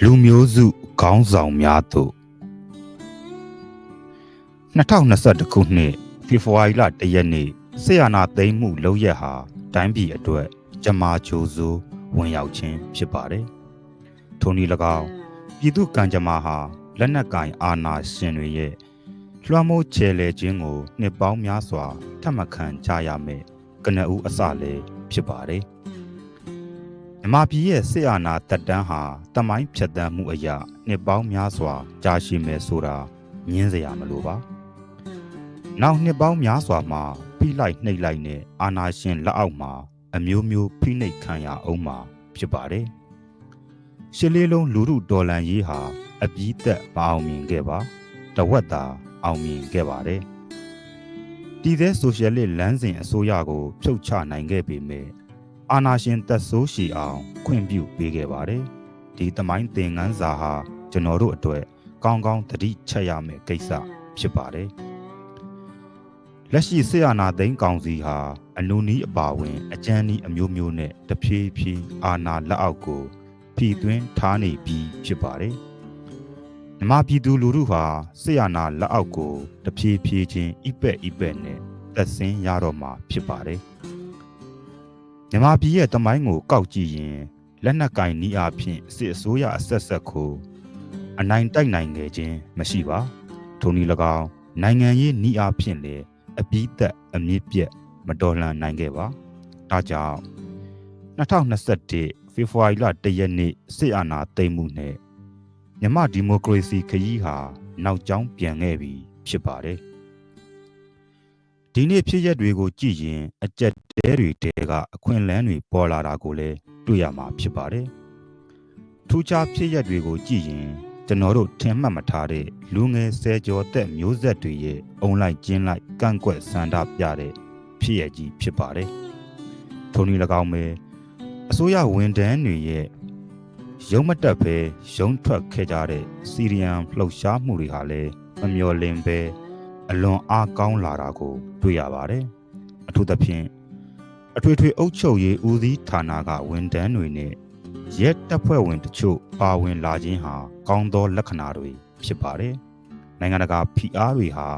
လူမျိုးစုခေါင်းဆောင်များသို့2021ခုနှစ်ဖေဖော်ဝါရီလ1ရက်နေ့ဆေးရနာသိမ်းမှုလုပ်ရက်ဟာတိုင်းပြည်အတွက်ကြမာဂျိုဆိုးဝင်ရောက်ခြင်းဖြစ်ပါတယ်။ထိုနည်း၎င်းပြည်သူကံကြမ္မာဟာလက်နက်ကင်အာဏာရှင်တွေရဲ့လွှမ်းမိုးချယ်လေခြင်းကိုနှစ်ပေါင်းများစွာထပ်မခံကြရမယ်ကနဦးအစလည်းဖြစ်ပါတယ်။ မြမပြည်ရဲ့စစ်အာဏာတက်တန်းဟာတမိုင်းဖြတ်တန်းမှုအရာနှစ်ပေါင်းများစွာကြာရှည်မယ်ဆိုတာညင်းစရာမလိုပါ။နောက်နှစ်ပေါင်းများစွာမှာဖိလိုက်နှိပ်လိုက်နဲ့အာဏာရှင်လက်အောက်မှာ အမျိုးမျိုးဖိနှိပ်ခံရအောင်မှာဖြစ်ပါတယ်။ရှစ်လေးလုံးလူမှုတော်လှန်ရေးဟာအပြည့်သက်မအောင်မြင်ခဲ့ပါ။တဝက်သာအောင်မြင်ခဲ့ပါတယ်။တည်တဲ့ဆိုရှယ်လစ်လမ်းစဉ်အစိုးရကိုဖြုတ်ချနိုင်ခဲ့ပေမဲ့ အာနာရှင်သက်ဆိုးရှည်အောင် ခွင့်ပြုပေးခဲ့ပါတယ်။ဒီသမိုင်းသင်ခန်းစာဟာကျွန်တော်တို့အတွက်ကောင်းကောင်းသတိချက်ရမယ့်ကိစ္စဖြစ်ပါတယ်။လက်ရှိဆေးအာနာသိန်းကောင်စီဟာအနုနီးအပါဝင်အကျန်းနီးအမျိုးမျိုးနဲ့တဖြည်းဖြည်းအာနာလက်အောက်ကိုဖြည့်သွင်းထားနေပြီးဖြစ်ပါတယ်။မြမပြည်သူလူထုဟာဆေးအာနာလက်အောက်ကိုတဖြည်းဖြည်းချင်းအိပက်အိပက်နဲ့သက်ဆင်းရတော့မှာဖြစ်ပါတယ်။ မြန်မာပြည်ရဲ့တမိုင်းကိုကောက်ကြည့်ရင်လက်နက်ကင်နီးအားဖြင့်စစ်အစိုးရအဆက်ဆက်ကိုအနိုင်တိုက်နိုင်ခဲ့ခြင်းမရှိပါထိုနည်း၎င်းနိုင်ငံရေးနီးအားဖြင့်လည်းအပြီးသက်အမြင့်ပြတ်မတော်လှန်နိုင်ခဲ့ပါဒါကြောင့်2021ဖေဖော်ဝါရီလ1ရက်နေ့စစ်အာဏာသိမ်းမှုနဲ့မြန်မာဒီမိုကရေစီခရီးဟာနောက်ကျောင်းပြန်ခဲ့ပြီဖြစ်ပါတယ် ဒီနေ့ဖြစ်ရက်တွေကိုကြည့်ရင်အကြက်တဲတွေတဲကအခွင့်အလန်းတွေပေါ်လာတာကိုလည်းတွေ့ရမှာဖြစ်ပါတယ်။ထူးခြားဖြစ်ရက်တွေကိုကြည့်ရင်ကျွန်တော်တို့ထင်မှတ်မထားတဲ့လူငယ်ဆယ်ကျော်သက်မျိုးဆက်တွေရဲ့အုံလိုက်ကျင်းလိုက်ကန့်ကွက်ဆန္ဒပြတဲ့ဖြစ်ရကြီးဖြစ်ပါတယ်။ထိုနည်း၎င်းပဲအစိုးရဝန်ထမ်းတွေရဲ့ရုံးမတက်ပဲရုံးထွက်ခဲ့ကြတဲ့စီရီယန်လှုပ်ရှားမှုတွေဟာလည်းမမျော်လင့်ပဲ အလွန်အားကောင်းလာတာကိုတွေ့ရပါတယ်။အထူးသဖြင့်အထွေထွေအုပ်ချုပ်ရေးဦးစီးဌာနကဝန်ထမ်းတွေနဲ့ရဲတပ်ဖွဲ့ဝင်တချို့ပါဝင်လာခြင်းဟာကောင်းသောလက္ခဏာတွေဖြစ်ပါတယ်။နိုင်ငံတကာဖိအားတွေဟာ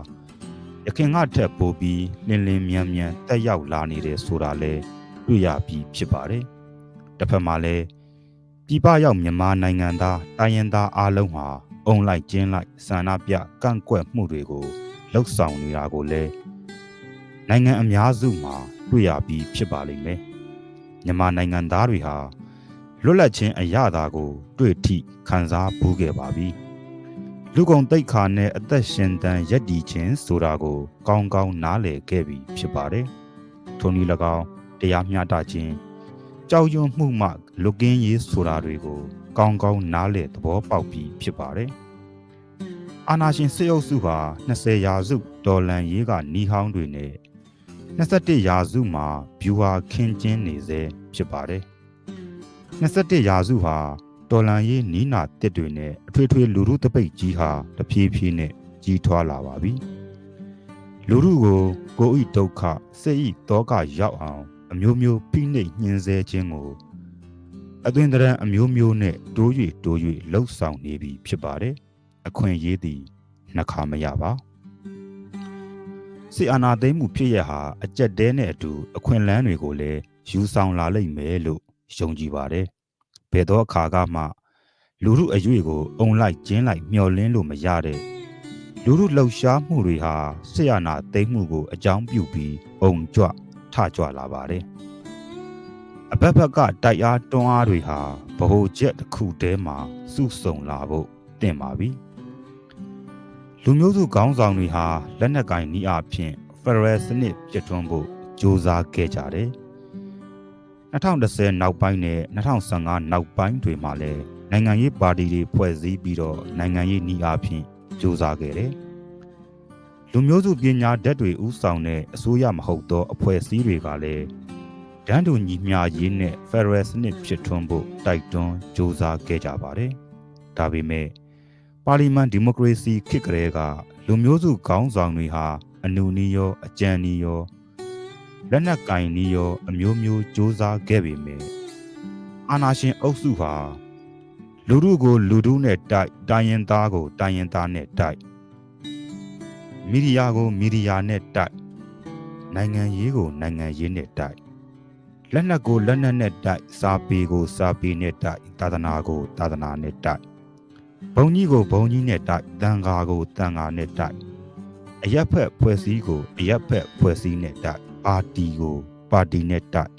ရခင်ကထက်ပိုပြီးလင်းလင်းမြန်မြန်တက်ရောက်လာနေတယ်ဆိုတာလဲတွေ့ရပြီးဖြစ်ပါတယ်။တစ်ဖက်မှာလည်းပြည်ပရောက်မြန်မာနိုင်ငံသားတိုင်းရင်းသားအားလုံးဟာအုံလိုက်ကျင်းလိုက်ဆန္ဒပြကန့်ကွက်မှုတွေကို လှုပ်ဆောင်နေတာကိုလည်းနိုင်ငံအများစုမှာတွေ့ရပြီးဖြစ်ပါလိမ့်မယ်မြန်မာနိုင်ငံသားတွေဟာလွတ်လပ်ခြင်းအရသာကို တွေ့ထိခံစားဘူးခဲ့ပါပြီလူကုန်တိတ်ခါနဲ့အသက်ရှင်တန်ရက်တီခြင်းဆိုတာကို ကောင်းကောင်းနားလည်ခဲ့ပြီဖြစ်ပါတယ်ထိုနည်း၎င်းတရားမျှတခြင်းကြောက်ရွံ့မှုမှ လူကင်းရေးဆိုတာတွေကို ကောင်းကောင်းနားလည်သဘောပေါက်ပြီးဖြစ်ပါတယ် အာနာရှင်စစ်အုပ်စုဟာ20ရာစုဒေါ်လန်ရေးကနီးဟောင်းတွေနဲ့21ရာစုမှာဗျူဟာခင်းကျင်းနေစေဖြစ်ပါတယ်21ရာစုဟာတော်လန်ရေးနီးနာတစ်တွေနဲ့အထွေထွေလူမှုတပိတ်ကြီးဟာတဖြည်းဖြည်းနဲ့ကြီးထွားလာပါပြီလူမှုကိုကိုယ်ဤဒုက္ခစိတ်ဤတောကရောက်အောင် အမျိုးမျိုးဖိနှိပ်ညှင်းဆဲခြင်းကိုအသွင်တရံအမျိုးမျိုးနဲ့တိုး၍တိုး၍လှုပ်ဆောင်နေပြီဖြစ်ပါတယ် အခွင့်ရေးသည်နှခါမရပါစစ်အာဏာသိမ်းမှုဖြစ်ရဟာအကြက်တဲနဲ့အတူအခွင့်အလန်းတွေကိုလည်းယူဆောင်လာလိမ့်မယ်လို့ယုံကြည်ပါတယ်။ဘယ်တော့အခါကမှလူမှုအရွေကိုအုံလိုက်ကျင်းလိုက်မျောလင်းလို့မရတဲ့လူမှုလှုပ်ရှားမှုတွေဟာစစ်အာဏာသိမ်းမှုကိုအကြောင်းပြုပြီးအုံကြွထကြွလာပါတယ်။အဘက်ဘက်ကတိုက်အားတွန်းအားတွေဟာဗဟိုချက်တစ်ခုတည်းမှာစုဆုံလာဖို့တင်ပါပြီ။ လူမျိုးစုခေါင်းဆောင်တွေဟာလက်နက်ကင်နီးအဖြစ်ဖက်ဒရယ်စနစ်ပြထွန်းဖို့ကြိုးစားခဲ့ကြတယ်။2010နောက်ပိုင်းနဲ့2015နောက်ပိုင်းတွေမှာလည်းနိုင်ငံရေးပါတီတွေဖွဲ့စည်းပြီးတော့နိုင်ငံရေးနီးအဖြစ်ကြိုးစားခဲ့တယ်။လူမျိုးစုပညာဓာတ်တွေဥဆောင်တဲ့အစိုးရမဟုတ်သောအဖွဲ့အစည်းတွေကလည်းဒန်းတူညီမျှရေးနဲ့ဖက်ဒရယ်စနစ်ဖြစ်ထွန်းဖို့တိုက်တွန်းကြိုးစားခဲ့ကြပါတယ်။ဒါပေမဲ့ ပါလီမန်ဒီမိုကရေစီခေတ်ကလေးကလူမျိုးစုခေါင်းဆောင်တွေဟာအနုနီရောအကြံနီရောလက်နက်ကင်နီရောအမျိုးမျိုးစ조사ခဲ့ပေမယ့်အာနာရှင်အုပ်စုဟာလူထုကိုလူထုနဲ့တိုက်တိုင်းရင်သားကိုတိုင်းရင်သားနဲ့တိုက်မီဒီယာကိုမီဒီယာနဲ့တိုက်နိုင်ငံရေးကိုနိုင်ငံရေးနဲ့တိုက်လက်နက်ကိုလက်နက်နဲ့တိုက်စာပေကိုစာပေနဲ့တိုက်သာသနာကိုသာသနာနဲ့တိုက် ဘုံကြီးကိုဘုံကြီးနဲ့တိုက်တန်ဃာကိုတန်ဃာနဲ့တိုက်အရက်ဖက်ဖွဲ့စည်းကိုအရက်ဖက်ဖွဲ့စည်းနဲ့တိုက်ပါတီကိုပါတီနဲ့တိုက်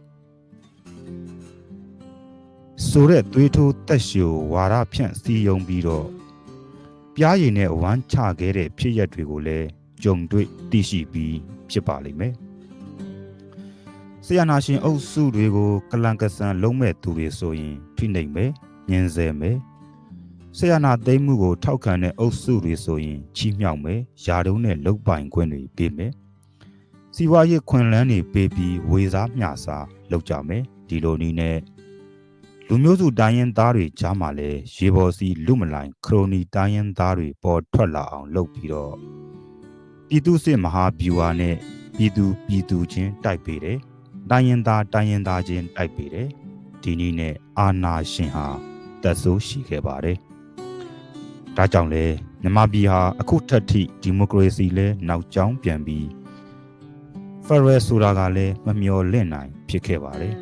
ဆိုတဲ့သွေးထိုးတက်ရှိုဝါရဖြန့်စီယုံပြီးတော့ပြားရည်နဲ့ဝမ်းချခဲ့တဲ့ဖြစ်ရက်တွေကိုလည်းကြုံတွေ့သိရှိပြီးဖြစ်ပါလိမ့်မယ်။ဆရာနာရှင်အုပ်စုတွေကိုကလန်ကဆန်လုံးမဲ့သူတွေဆိုရင်ဖိနှိပ်မယ်၊ညှင်းဆဲမယ်။ ဆရာနာသိမ်းမှုကိုထောက်ခံတဲ့အုပ်စုတွေဆိုရင်ချီးမြှောက်မယ်၊ယာတုံးနဲ့လုတ်ပိုင်ခွင့်တွေပေးမယ်။စီဝါရေးခွင်လန်းတွေပေးပြီးဝေစားမျှစားလုပ်ကြမယ်။ဒီလိုနည်းနဲ့လူမျိုးစုတိုင်းရင်းသားတွေကြားမှာလဲရေပေါ်စီလူမလိုင်ခရိုနီတိုင်းရင်းသားတွေပေါ်ထွက်လာအောင်လုပ်ပြီးတော့ပြည်သူစစ်မဟာဗျူဟာနဲ့ပြည်သူပြည်သူချင်းတိုက်ပေးတယ်။တိုင်းရင်းသားတိုင်းရင်းသားချင်းတိုက်ပေးတယ်။ဒီနည်းနဲ့အာနာရှင်ဟာတက်ဆိုးရှိခဲ့ပါတယ်။ ဒါကြောင့်လဲမြန်မာပြည်ဟာအခုထက်ထိဒီမိုကရေစီလဲနောက်ကျောင်းပြန်ပြီးဖရယ်ဆိုတာကလည်းမမျော်လင့်နိုင်ဖြစ်ခဲ့ပါတယ်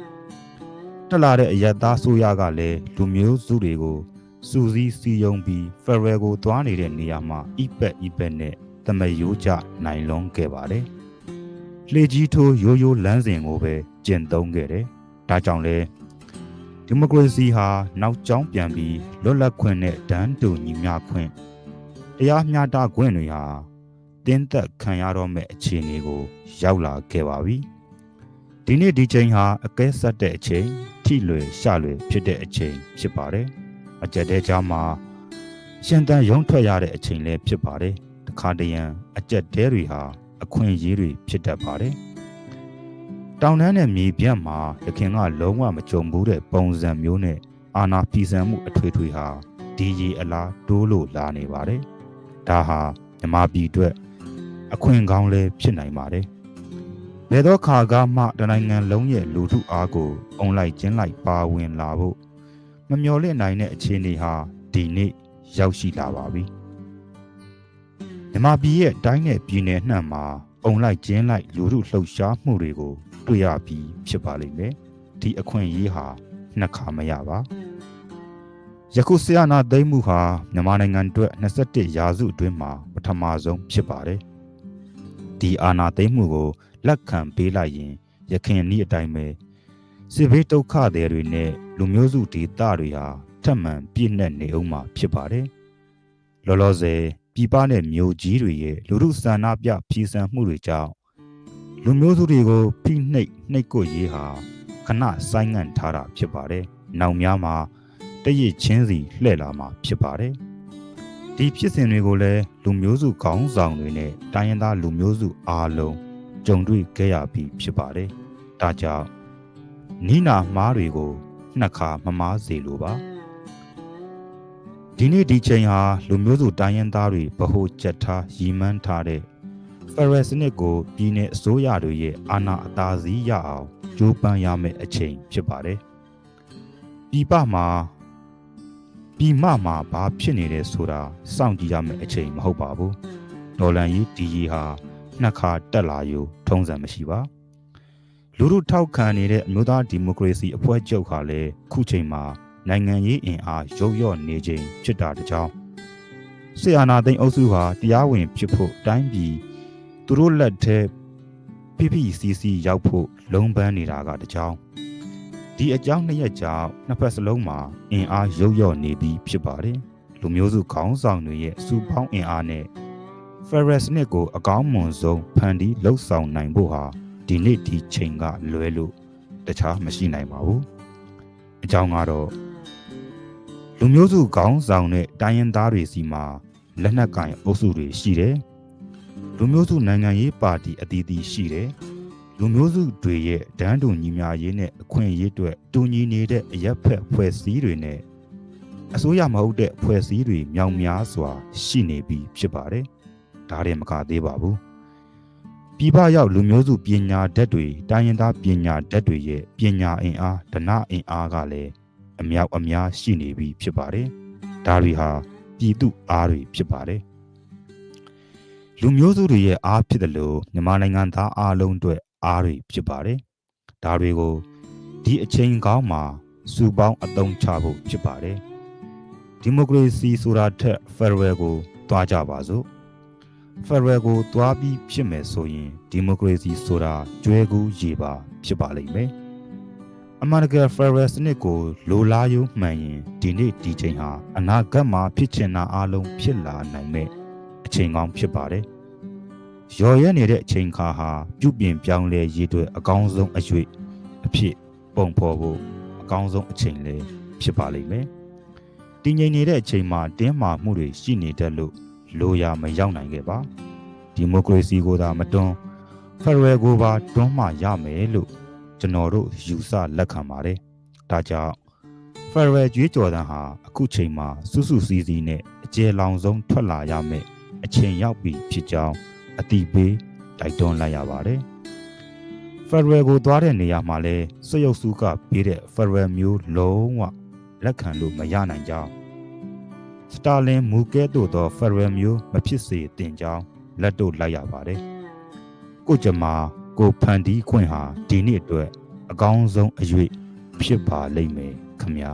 ။တက်လာတဲ့အယက်သားဆိုရကလည်းလူမျိုးစုတွေကိုစူးစီးစီယုံပြီးဖရယ်ကိုသွားနေတဲ့နေရာမှာအိပက်အိပက်နဲ့တမယိုးကြနိုင်လွန်ခဲ့ပါတယ်။လှေကြီးထိုးရိုးရိုးလမ်းစဉ်ကိုပဲကျင့်သုံးခဲ့တယ်။ဒါကြောင့်လဲ ဒီမိုကရေစီဟာနောက်ကျောင်းပြန်ပြီးလွတ်လပ်ခွင့်နဲ့ဒန်းတူညီမျှခွင့်တရားမျှတခွင့်တွေဟာတင်းသက်ခံရတော့မဲ့အခြေအနေကို ရောက်လာခဲ့ပါပြီ။ဒီနေ့ဒီချိန်ဟာအကဲဆက်တဲ့အချိန်ထိလွယ်ရှလွယ်ဖြစ်တဲ့အချိန်ဖြစ်ပါတယ်။အကြက်တဲကြားမှာရှင်တန်ရုံထွက်ရတဲ့အချိန်လည်းဖြစ်ပါတယ်။တခါတရံအကြက်တဲတွေဟာအခွင့်အရေးတွေဖြစ်တတ်ပါတယ်။ တောင်တန်းနဲ့မြေပြန့်မှာရခင်ကလုံးဝမကြုံဘူးတဲ့ပုံစံမျိုးနဲ့အာနာပြည်စံမှုအထွေထွေဟာဒီရီအလားတိုးလို့လာနေပါတယ်။ဒါဟာမြမပြည်အတွက်အခွင့်ကောင်းလည်းဖြစ်နိုင်ပါတယ်။ဘယ်သောခါကမှတနိုင်ငံလုံးရဲ့လူထုအားကိုအုံလိုက်ကျင်းလိုက်ပါဝင်လာဖို့မမျော်လင့်နိုင်တဲ့အခြေအနေဟာဒီနေ့ရောက်ရှိလာပါပြီမြမပြည်ရဲ့တိုင်းနဲ့ပြည်နယ်နှံ့မှာအုံလိုက်ကျင်းလိုက်လူထုလှုပ်ရှားမှုတွေကို တွေ့ရပြီးဖြစ်ပါလိမ့်မယ်ဒီအခွင့်အရေးဟာနှစ်ခါမရပါယခုဆီယနာသိမ်းမှုဟာမြန်မာနိုင်ငံအတွက်21ရာစုအတွင်းမှာပထမဆုံးဖြစ်ပါတယ်ဒီအာဏာသိမ်းမှုကိုလက်ခံပေးလိုက်ရင်ရခင်ဤအတိုင်းပဲစစ်ဘေးဒုက္ခတွေတွေနဲ့လူမျိုးစုဒေသတွေဟာထပ်မံပြည့်နှက်နေအောင်မှာဖြစ်ပါတယ်။လောလောဆယ်ပြည်ပနဲ့မြို့ကြီးတွေရဲ့လူမှုဆန္ဒပြပြည်စံမှုတွေကြောင့် လူမျိုးစုတွေကိုဖိနှိပ်နှိပ်ကွရေးဟာခဏဆိုင်းငံ့ထားတာဖြစ်ပါတယ်။နောက်များမှာတရစ်ချင်းစီလှည့်လာမှာဖြစ်ပါတယ်။ဒီဖြစ်စဉ်တွေကိုလည်းလူမျိုးစုခေါင်းဆောင်တွေနဲ့တိုင်းရင်းသားလူမျိုးစုအားလုံးကြုံတွေ့ခဲ့ရပြီးဖြစ်ပါတယ်။ဒါကြောင့်နိနာမားတွေကိုနှစ်ခါမမားစေလိုပါ။ဒီနေ့ဒီချိန်ဟာလူမျိုးစုတိုင်းရင်းသားတွေဗဟိုချက်ထားရည်မှန်းထားတဲ့ ဖရယ်စနစ်ကိုပြည်내အစိုးရတွေရဲ့အာဏာအသာစီးရအောင်ကြိုးပမ်းရမယ့်အချိန်ဖြစ်ပါတယ်။ပြည်ပမှာပြည်မမှာဘာဖြစ်နေလဲဆိုတာစောင့်ကြည့်ရမယ့်အချိန်မဟုတ်ပါဘူး။ဒေါ်လန်ကြီးဒီကြီးဟာနှစ်ခါတက်လာယူထုံးစံမရှိပါလူတို့ထောက်ခံနေတဲ့အမျိုးသားဒီမိုကရေစီအဖွဲ့ချုပ်ဟာလည်းခုချိန်မှာနိုင်ငံရေးအင်အားရုပ်ရော့နေခြင်းဖြစ်တာတကြောင်ဆီအာနာသိန်းအုပ်စုဟာတရားဝင်ဖြစ်ဖို့တိုင်းပြည် သူတို့လက်ထဲ PPCC ရောက်ဖို့လုံးပန်းနေတာကတကြောင်ဒီအကြောင်းနှစ်ရက်ကြောင့်နှစ်ဖက်စလုံးမှာအင်အားရုပ်ရော့နေပြီးဖြစ်ပါတယ်လူမျိုးစုခေါင်းဆောင်တွေရဲ့စူပေါင်းအင်အားနဲ့ Ferris နစ်ကိုအကောင်းမွန်ဆုံးဖန်တီးလှုပ်ဆောင်နိုင်ဖို့ဟာဒီနေ့ဒီချိန်ကလွဲလို့တခြားမရှိနိုင်ပါဘူးအကြောင်းကတော့လူမျိုးစုခေါင်းဆောင်တဲ့တိုင်းရင်းသားတွေစီမှာလက်နက်ကင်အုပ်စုတွေရှိတယ် လူမျိုးစုနိုင်ငံရေးပါတီအသီးသီးရှိတယ်လူမျိုးစုတွေရဲ့ဒန်းတူညီမျှရေးနဲ့အခွင့်အရေးတွေတူညီနေတဲ့အရက်ဖက်ဖွဲ့စည်းတွေနဲ့အစိုးရမဟုတ်တဲ့ဖွဲ့စည်းတွေမြောင်များစွာ ရှိနေပြီးဖြစ်ပါတယ်ဒါတွေမကသေးပါဘူးပြည်ပရောက်လူမျိုးစုပညာဓာတ်တွေတိုင်းရင်းသားပညာဓာတ်တွေရဲ့ပညာအင်အားဒနာအင်အားကလည်းအမြောက်အများရှိနေပြီဖြစ်ပါတယ်ဒါတွေဟာပြည်သူအားတွေဖြစ်ပါတယ် လူမျိုးစုတွေရဲ့အားဖြစ်တယ်လို့မြန်မာနိုင်ငံသားအားလုံးအတွက်အားတွေဖြစ်ပါတယ်ဒါတွေကိုဒီအချိန်ကောင်းမှာစုပေါင်းအသုံးချဖို့ဖြစ်ပါတယ်ဒီမိုကရေစီဆိုတာထက်ဖက်ဒရယ်ကိုတွားကြပါစို့ဖက်ဒရယ်ကိုတွားပြီးဖြစ်မယ်ဆိုရင်ဒီမိုကရေစီဆိုတာကျွဲကူးရေပါဖြစ်ပါလိမ့်မယ်အမှန်တကယ်ဖက်ဒရယ်စနစ်ကိုလိုလားယုံမှန်ရင်ဒီနေ့ဒီချိန်ဟာအနာဂတ်မှာဖြစ်ချင်တာအလုံးဖြစ်လာနိုင်မဲ့အချိန်ကောင်းဖြစ်ပါတယ် ရော်ရဲနေတဲ့အချိန်ခါဟာပြုပြင်ပြောင်းလဲရေးအတွက်အကောင်းဆုံးအရွေအဖြစ်ပုံဖော်ဖို့အကောင်းဆုံးအချိန်လည်းဖြစ်ပါလိမ့်မယ်တည်ငြိမ်နေတဲ့အချိန်မှာတင်းမာမှုတွေရှိနေတတ်လို့လိုရာမရောက်နိုင်ခဲ့ပါဒီမိုကရေစီကိုသာမတွန်းဖက်ဒရယ်ကိုပါတွန်းမှရမယ်လို့ကျွန်တော်တို့ယူဆလက်ခံပါတယ်ဒါကြောင့်ဖက်ဒရယ်ကြွေးကြော်တန်းဟာအခုချိန်မှာစုစုစည်းစည်းနဲ့အကျယ်လောင်ဆုံးထွက်လာရမယ်အချိန်ရောက်ပြီဖြစ်ကြောင်း အတိပေးတိုက်တွန်းလိုက်ရပါတယ်ဖက်ဒရယ်ကိုသွားတဲ့နေရာမှာလဲစွရုပ်စုကပေးတဲ့ဖက်ဒရယ်မျိုးလုံးဝလက်ခံလို့မရနိုင်ကြောင်းစတာလင်မူကဲ့သို့သောဖက်ဒရယ်မျိုးမဖြစ်စေတင်ကြောင်းလက်တို့လိုက်ရပါတယ်ကိုကြမာကိုဖန်တီးခွင့်ဟာဒီနေ့အတွက်အကောင်းဆုံးအရွေးဖြစ်ပါလိမ့်မယ်ခမညာ